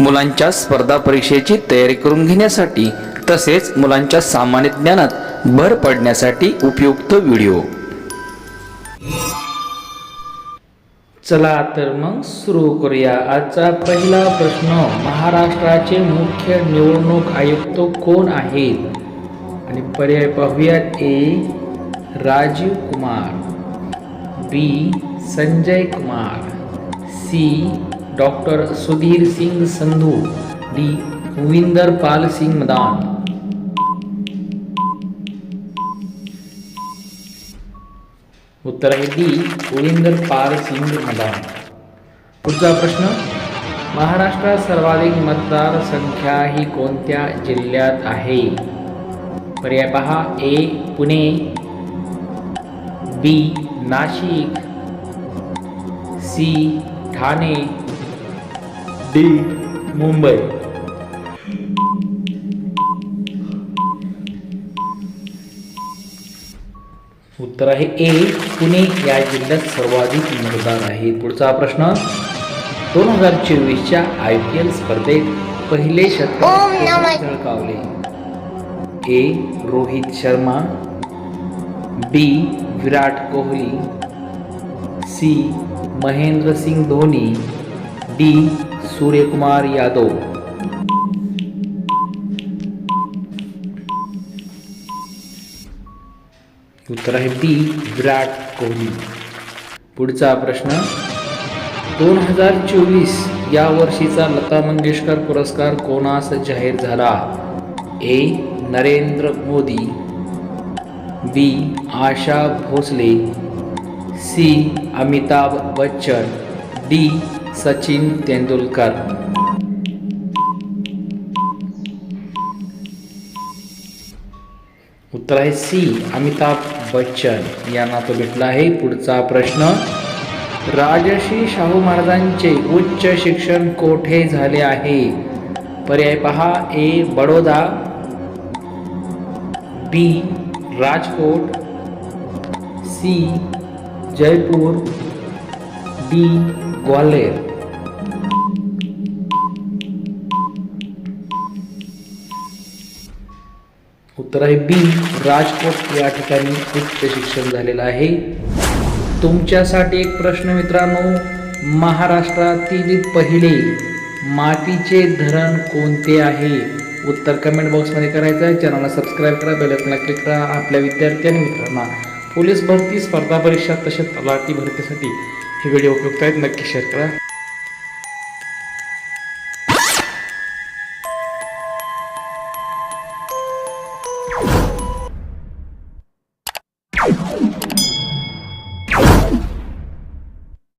मुलांच्या स्पर्धा परीक्षेची तयारी करून घेण्यासाठी तसेच मुलांच्या सामान्य ज्ञानात भर पडण्यासाठी उपयुक्त व्हिडिओ. चला तर मग सुरू करूया आजचा पहिला प्रश्न. महाराष्ट्राचे मुख्य निवडणूक आयुक्त कोण आहेत? आणि पर्याय पाहूयात A. Rajiv Kumar B. Sanjay Kumar C. Doctor Sudhir Singh Sandhu D. Muvinder Pal Singh Madan. उत्तर आहे डी. गोविंदर पाल सिंग मदान। पुढचा प्रश्न महाराष्ट्रात सर्वाधिक मतदार संख्या ही कोणत्या जिल्ह्यात आहे? पर्याय पहा A. Pune B. Nashik C. Thane D Mumbai. उत्तर आहे ए पुणे. या जिल्ह्यात सर्वाधिक मतदार आहेत पुढचा प्रश्न. दोन हजार चोवीसच्या आय पी एल स्पर्धेत पहिले शतक झळकावले? A Rohit Sharma. B Virat Kohli. C Mahendra Singh Dhoni. D Suryakumar Yadav. उत्तर आहे डी विराट कोहली. पुढचा प्रश्न दोन हजार चोवीस या वर्षीचा लता मंगेशकर पुरस्कार कोणास जाहीर झाला? A Narendra Modi. B Asha Bhosle. C Amitabh Bachchan. D Sachin Tendulkar. उत्तर आहे सी अमिताभ बच्चन यांना तो भेटला आहे. पुढचा प्रश्न राजश्री शाहू महाराजांचे उच्च शिक्षण कोठे झाले आहे? पर्याय पहा A Baroda B Rajkot C Jaipur D Gwalior उत्तर आहे बी राजकोट या ठिकाणी उच्च शिक्षण झालेलं आहे. तुमच्यासाठी एक प्रश्न मित्रांनो महाराष्ट्रातील पहिले मातीचे धरण कोणते आहे? उत्तर कमेंट बॉक्समध्ये करायचं आहे. चॅनलला सबस्क्राईब करा बेलकला क्लिक करा. आपल्या विद्यार्थी आणि मित्रांना पोलीस भरती स्पर्धा परीक्षा तसेच तलाठी भरतीसाठी हे व्हिडिओ उपयुक्त आहेत. नक्की शेअर करा.